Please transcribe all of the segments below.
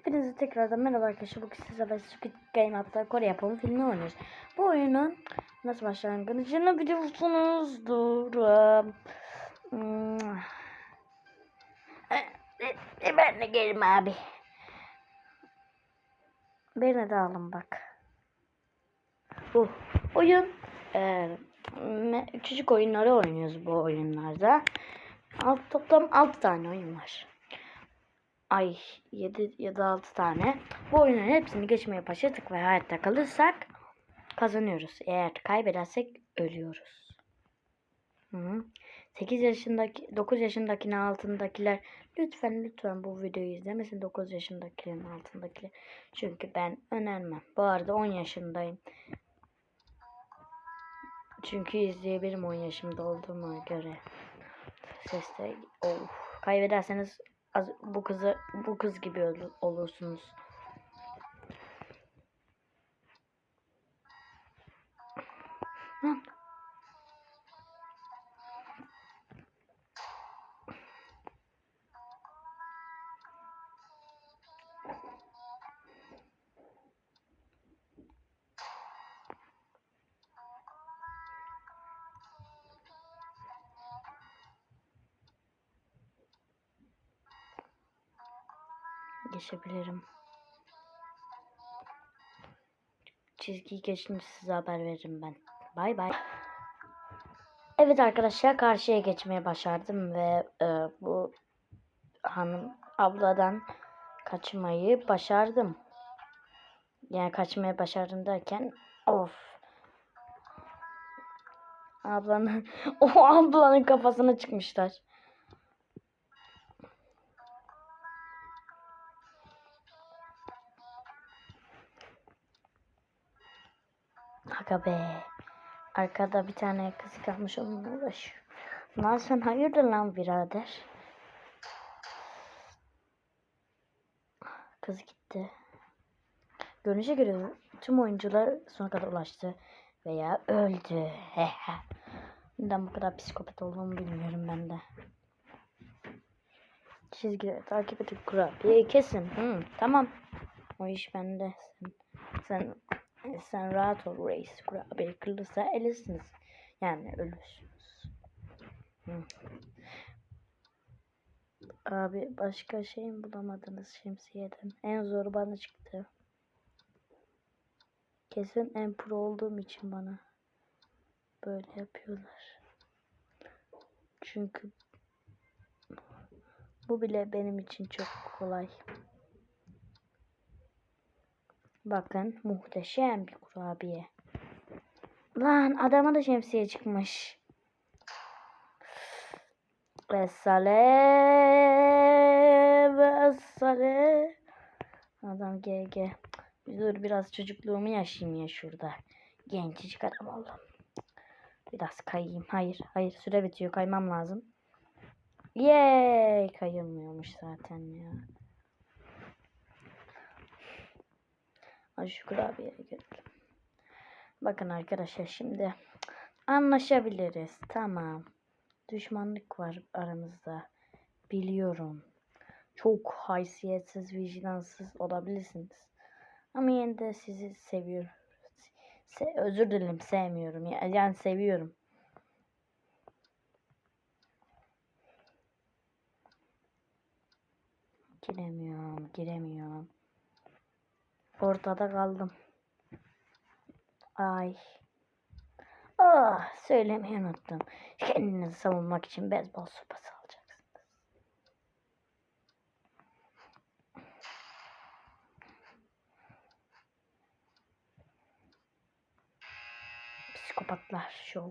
Hepinize tekrardan merhaba arkadaşlar. Bugün sizlerle Squid Game hatta Kore yapımı filmi oynuyoruz. Bu oyunun nasıl başlangıcını biliyorsunuzdur. Hmm. Ben de gelim abi. Beni de alın bak. Bu oyun e, küçük oyunları oynuyoruz bu oyunlarda. Alt, toplam 6 tane oyun var ay 7 ya da 6 tane. Bu oyunun hepsini geçmeye başladık ve hayatta kalırsak kazanıyoruz. Eğer kaybedersek ölüyoruz. Hı -hı. 8 yaşındaki 9 yaşındakinin altındakiler lütfen lütfen bu videoyu izlemesin 9 yaşındakilerin altındakiler. Çünkü ben önermem. Bu arada 10 yaşındayım. Çünkü izleyebilirim 10 yaşımda olduğuma göre. Sesle oh. kaybederseniz az, bu kızı bu kız gibi ol- olursunuz. Lan. Geçebilirim. Çizgiyi geçince size haber veririm ben. Bay bay. Evet arkadaşlar karşıya geçmeye başardım ve e, bu hanım abladan kaçmayı başardım. Yani kaçmaya başardım derken of. Ablanın o ablanın kafasına çıkmışlar. Aga be. Arkada bir tane kız kalmış onunla uğraşıyor. Lan sen hayırdır lan birader? Kız gitti. Görünüşe göre tüm oyuncular sona kadar ulaştı veya öldü. Neden bu kadar psikopat olduğumu bilmiyorum ben de. Çizgileri takip edip kurabiyeyi kesin. Hı, tamam. O iş bende. Sen, sen, sen rahat ol reis. Kurabiye kırılırsa elirsiniz. Yani ölürsünüz. Hı. Abi başka şey mi bulamadınız şemsiyeden? En zoru bana çıktı. Kesin en pro olduğum için bana böyle yapıyorlar. Çünkü bu bile benim için çok kolay. Bakın muhteşem bir kurabiye. Lan adama da şemsiye çıkmış. Vesale vesale. Adam GG. Dur biraz çocukluğumu yaşayayım ya şurada. Gencecik adam oldum. Biraz kayayım. Hayır hayır süre bitiyor kaymam lazım. Yeee kayılmıyormuş zaten ya. Hadi şu kurabiyeye. Bakın arkadaşlar şimdi anlaşabiliriz. Tamam. Düşmanlık var aramızda. Biliyorum. Çok haysiyetsiz, vicdansız olabilirsiniz. Ama yine de sizi seviyorum. Se özür dilerim sevmiyorum. Yani seviyorum. Giremiyorum, giremiyorum. Ortada kaldım. Ay. Ah, söylemeyi unuttum. Kendinizi savunmak için beyzbol sopası alacaksınız. Psikopatlar şov.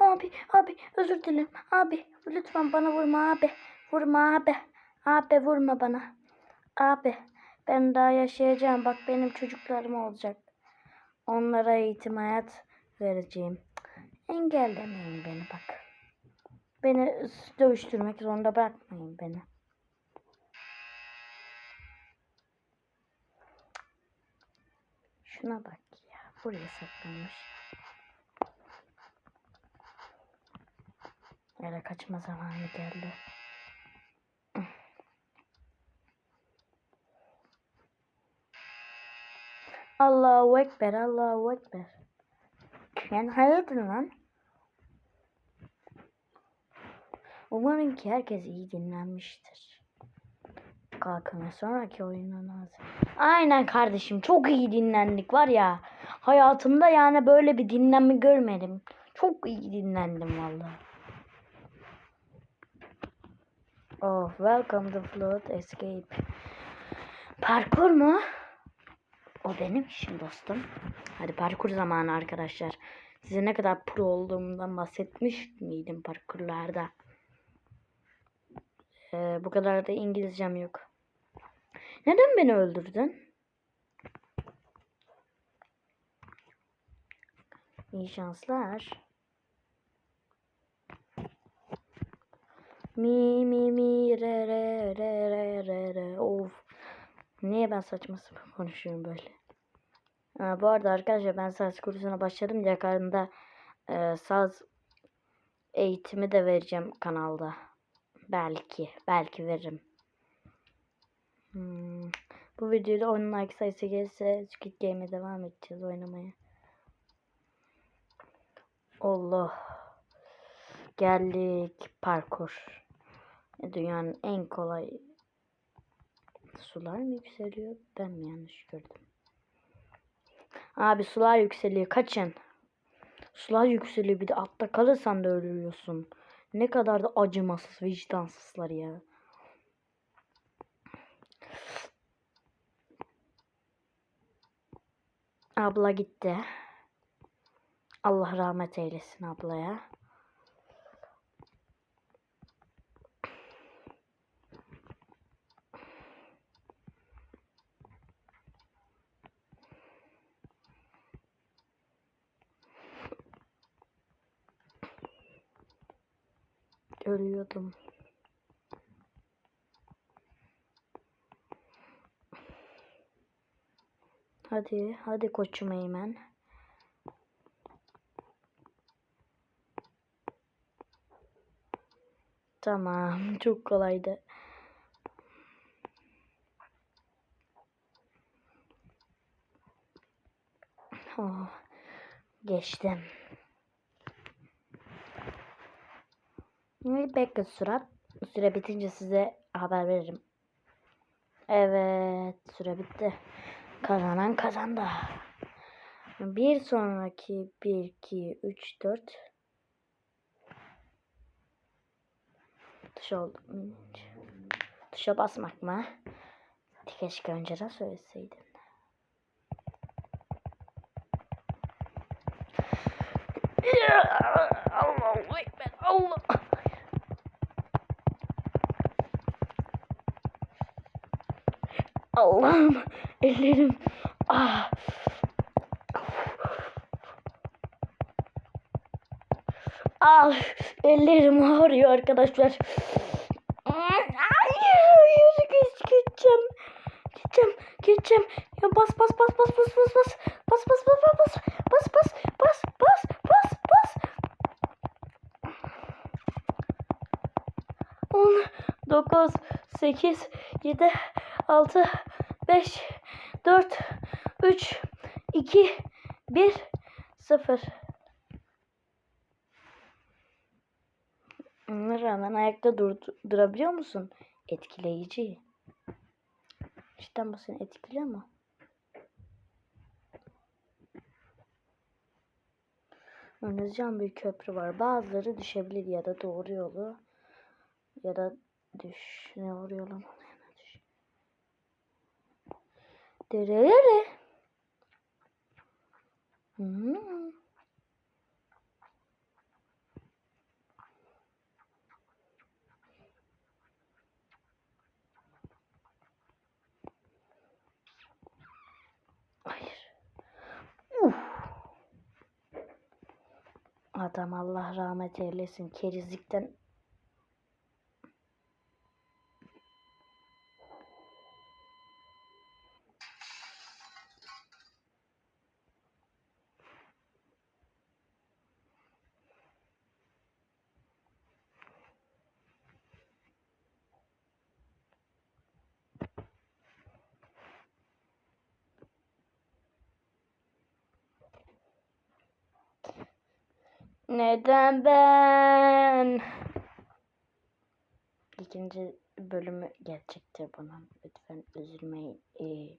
Abi, abi, özür dilerim. Abi, lütfen bana vurma abi. Vurma abi. Abi vurma bana. Abi, ben daha yaşayacağım. Bak benim çocuklarım olacak. Onlara eğitim hayat vereceğim. Engellemeyin beni bak. Beni dövüştürmek zorunda bırakmayın beni. Şuna bak ya. Buraya saklanmış. Öyle kaçma zamanı geldi. Allahu Ekber, Allahu Ekber. Yani hayırdır lan? Umarım ki herkes iyi dinlenmiştir. Kalkın ve sonraki oyundan hazır. Aynen kardeşim çok iyi dinlendik var ya. Hayatımda yani böyle bir dinlenme görmedim. Çok iyi dinlendim vallahi. Oh, welcome to Flood Escape. Parkur mu? O benim işim dostum. Hadi parkur zamanı arkadaşlar. Size ne kadar pro olduğumdan bahsetmiş miydim parkurlarda? Ee, bu kadar da İngilizcem yok. Neden beni öldürdün? İyi şanslar. Mi mi mi re re re re re re of. Niye ben saçma sapan konuşuyorum böyle? Ha, bu arada arkadaşlar ben saz kursuna başladım. Yakında e, saz eğitimi de vereceğim kanalda. Belki. Belki veririm. Hmm. Bu videoda 10 like sayısı gelirse Squid Game'e devam edeceğiz oynamaya. Allah. Geldik parkur. Dünyanın en kolay sular mı yükseliyor? Ben mi yanlış gördüm? Abi sular yükseliyor. Kaçın. Sular yükseliyor. Bir de altta kalırsan da ölüyorsun. Ne kadar da acımasız, vicdansızlar ya. Abla gitti. Allah rahmet eylesin ablaya. Ölüyordum. Hadi, hadi koçum Eymen. Tamam, çok kolaydı. Oh, geçtim. Bekle sürat. Süre bitince size haber veririm. Evet, süre bitti. Kazanan kazandı. Bir sonraki 1, 2, 3, 4 Tuş oldu. Tuşa basmak mı? Keşke önceden söyleseydin. Ekber. Allah. Allah'ım ellerim. Ah. Ah ellerim ağrıyor arkadaşlar. Hayır, hayır geç geçeceğim. Geçeceğim, geçeceğim. Ya bas bas bas bas bas bas bas. Bas bas bas bas bas. Bas bas bas bas bas. 10 9 8 7 6 5 4 3 2 1 0 Ona rağmen ayakta dur durabiliyor musun? Etkileyici. Cidden bu seni etkiliyor mu? Önümüzden bir köprü var. Bazıları düşebilir ya da doğru yolu ya da düş ne doğru yolu Dırırırı. Hmm. Hayır. Uf. Adam Allah rahmet eylesin kerizlikten Neden ben? İkinci bölümü gelecektir bunun. Lütfen üzülmeyin. Ee,